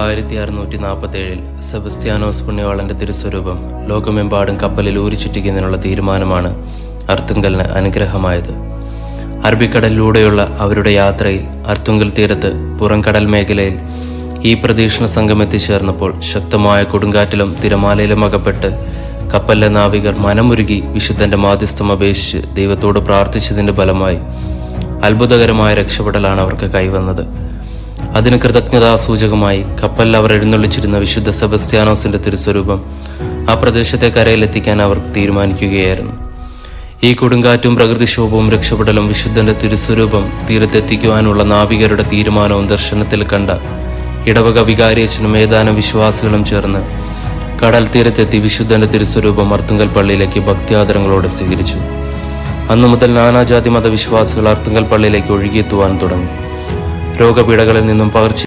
ആയിരത്തി അറുന്നൂറ്റി നാൽപ്പത്തി ഏഴിൽ സെബസ്ത്യാനോസ് പുണ്യവാളന്റെ തിരുസ്വരൂപം ലോകമെമ്പാടും കപ്പലിൽ ഊരിച്ചുറ്റിക്കുന്നതിനുള്ള തീരുമാനമാണ് അർത്തുങ്കലിന് അനുഗ്രഹമായത്. അറബിക്കടലിലൂടെയുള്ള അവരുടെ യാത്രയിൽ അർത്തുങ്കൽ തീരത്ത് പുറംകടൽ മേഖലയിൽ ഈ പ്രതീക്ഷണ സംഘം എത്തിച്ചേർന്നപ്പോൾ ശക്തമായ കൊടുങ്കാറ്റിലും തിരമാലയിലും അകപ്പെട്ട് കപ്പലിലെ നാവികർ മനമുരുകി വിശുദ്ധന്റെ മാധ്യസ്ഥം അപേക്ഷിച്ച് ദൈവത്തോട് പ്രാർത്ഥിച്ചതിന്റെ ഫലമായി അത്ഭുതകരമായ രക്ഷപ്പെടലാണ് അവർക്ക് കൈവന്നത്. അതിന് കൃതജ്ഞതാസൂചകമായി കപ്പലിൽ അവർ എഴുന്നള്ളിച്ചിരുന്ന വിശുദ്ധ സെബസ്ത്യാനോസിന്റെ തിരുസ്വരൂപം ആ പ്രദേശത്തെ കരയിലെത്തിക്കാൻ അവർ തീരുമാനിക്കുകയായിരുന്നു. ഈ കൊടുങ്കാറ്റും പ്രകൃതിക്ഷോഭവും രക്ഷപ്പെടലും വിശുദ്ധന്റെ തിരുസ്വരൂപം തീരത്തെത്തിക്കുവാനുള്ള നാവികരുടെ തീരുമാനവും ദർശനത്തിൽ കണ്ട ഇടവക വികാരിയച്ഛനും ഏതാനും വിശ്വാസികളും ചേർന്ന് കടൽ തീരത്തെത്തി വിശുദ്ധന്റെ തിരുസ്വരൂപം അർത്തുങ്കൽ പള്ളിയിലേക്ക് ഭക്തിയാദരങ്ങളോടെ സ്വീകരിച്ചു. അന്നു മുതൽ നാനാജാതി മതവിശ്വാസികൾ അർത്തുങ്കൽ പള്ളിയിലേക്ക് ഒഴുകിയെത്തുവാൻ തുടങ്ങി. രോഗപീഠകളിൽ നിന്നും പകർച്ച